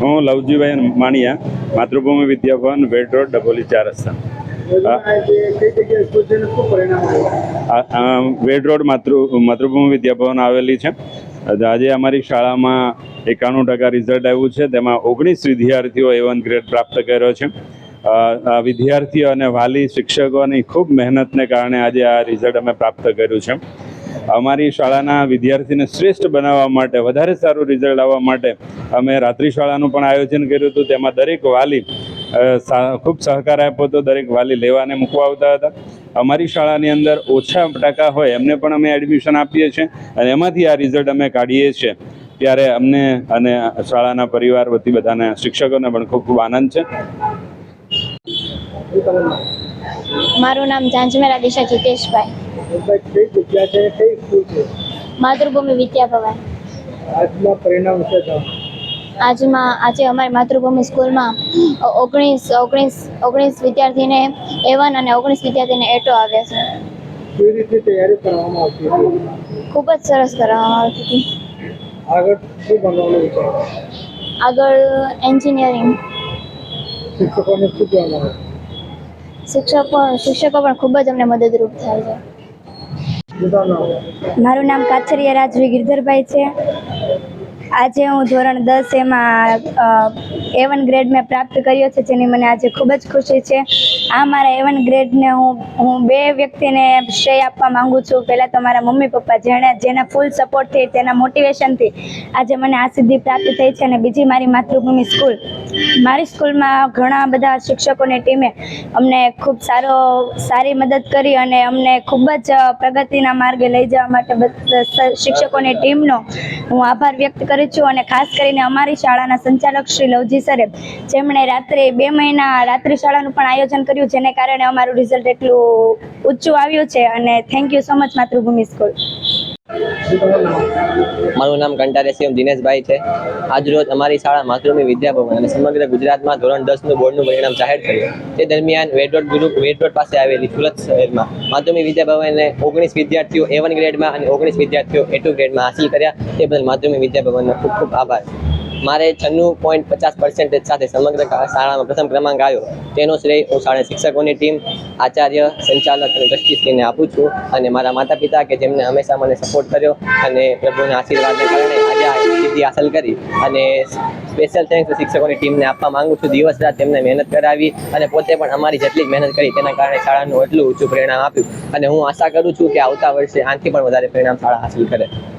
હું લવજીભાઈ માણિયા માતૃભૂમિ વિદ્યાભવન વેડ રોડ ડબોલી ચાર રસ્તા. વેડ રોડ માતૃ માતૃભૂમિ વિદ્યાભવન આવેલી છે. આજે અમારી શાળામાં એકાણું ટકા રિઝલ્ટ આવ્યું છે. તેમાં ઓગણીસ વિદ્યાર્થીઓ એ વન ગ્રેડ પ્રાપ્ત કર્યો છે. આ વિદ્યાર્થીઓ અને વાલી શિક્ષકોની ખૂબ મહેનતને કારણે આજે આ રિઝલ્ટ અમે પ્રાપ્ત કર્યું છે. અમારી શાળાના વિદ્યાર્થીને શ્રેષ્ઠ બનાવવા માટે, વધારે સારું રિઝલ્ટ આવવા માટે અમે રાત્રિ શાળાનું પણ આયોજન કર્યું હતું. તેમાં દરેક વાલી ખૂબ સહકાર આપ્યો હતો. દરેક વાલી લેવાને મૂકવા આવતા હતા. અમારી શાળાની અંદર ઓછા ટકા હોય એમને પણ અમે એડમિશન આપીએ છીએ અને એમાંથી આ રિઝલ્ટ અમે કાઢીએ છીએ. ત્યારે અમને અને શાળાના પરિવાર વતી બધાને શિક્ષકોને પણ ખૂબ ખૂબ આનંદ છે. મારું નામ ઝાંઝમેરા દિશા જીતેશભાઈ. માતૃભૂમિ વિદ્યાભવન આજના પરિણામ છે? આજમાં આજે અમારી માતૃભૂમિ સ્કૂલમાં ઓગણીસ ઓગણીસ ઓગણીસ વિદ્યાર્થીને એવન અને ઓગણીસ વિદ્યાર્થીને એટો આવ્યા છે. કેવી રીતે તૈયારી કરવામાં આવતી ખૂબ જ સરસ કરવામાં આવતી હતી. આગળ શું બનવાનું આગળ એન્જિનિયરિંગ. શિક્ષકોને શું કહેવાનું? શિક્ષકો શિક્ષકો પણ ખૂબ જ અમને મદદરૂપ થાય છે. મારું નામ કાછરિયા રાજવી ગિરધરભાઈ છે. આજે હું ધોરણ દસ એમાં એવન ગ્રેડ મેં પ્રાપ્ત કર્યો છે, જેની મને આજે ખૂબ જ ખુશી છે. આ મારા એવન ગ્રેડને હું હું બે વ્યક્તિને શ્રેય આપવા માગું છું. પહેલાં તો મારા મમ્મી પપ્પા જેણે, જેના ફૂલ સપોર્ટથી તેના મોટિવેશનથી આજે મને આ સિદ્ધિ પ્રાપ્ત થઈ છે અને બીજી મારી માતૃભૂમિ સ્કૂલ મારી સ્કૂલમાં ઘણા બધા શિક્ષકોની ટીમે અમને ખૂબ સારો, સારી મદદ કરી અને અમને ખૂબ જ પ્રગતિના માર્ગે લઈ જવા માટે શિક્ષકોની ટીમનો હું આભાર વ્યક્ત કરું છું અને ખાસ કરીને અમારી શાળાના સંચાલક શ્રી લવજી સરે, જેમણે રાત્રે બે મહિના રાત્રિ શાળાનું પણ આયોજન કર્યું, જેને કારણે અમારું રિઝલ્ટ એટલું ઊંચું આવ્યું છે અને thank you so much Matrubhumi school. મારું નામ કંટારેસિયમ દિનેશભાઈ છે. આજરોજ અમારી શાળા માતૃભૂમિ વિદ્યાભવન અને સમગ્ર ગુજરાતમાં ધોરણ દસનું બોર્ડનું પરિણામ જાહેર થયું. તે દરમિયાન વેડરોડ ગ્રુપ વેડરોડ પાસે આવેલી સુરત શહેરમાં માતૃભૂમિ વિદ્યાભવને ઓગણીસ વિદ્યાર્થીઓ એ વન ગ્રેડમાં અને ઓગણીસ વિદ્યાર્થીઓ એ ટુ ગ્રેડમાં હાંસલ કર્યા. તે બદલ માધ્યમિક વિદ્યાભવનનો ખૂબ ખૂબ આભાર. મારે છન્નું પોઈન્ટ પચાસ પર્સન્ટેજ સાથે સમગ્ર શાળામાં પ્રથમ ક્રમાંક આવ્યો. તેનો શ્રેય હું શાળા શિક્ષકોની ટીમ, આચાર્ય, સંચાલક અને ટ્રસ્ટીશ્રીને આપું છું અને મારા માતા પિતા કે જેમને હંમેશા મને સપોર્ટ કર્યો અને પ્રભુના આશીર્વાદને કારણે આજે આ સિદ્ધિ હાંસલ કરી અને સ્પેશિયલ થેન્ક્સ શિક્ષકોની ટીમને આપવા માંગુ છું. દિવસ રાત તેમને મહેનત કરાવી અને પોતે પણ અમારી જેટલી મહેનત કરી તેના કારણે શાળાનું એટલું ઊંચું પરિણામ આપ્યું. અને હું આશા કરું છું કે આવતા વર્ષે આનાથી પણ વધારે પરિણામ શાળા હાંસલ કરે.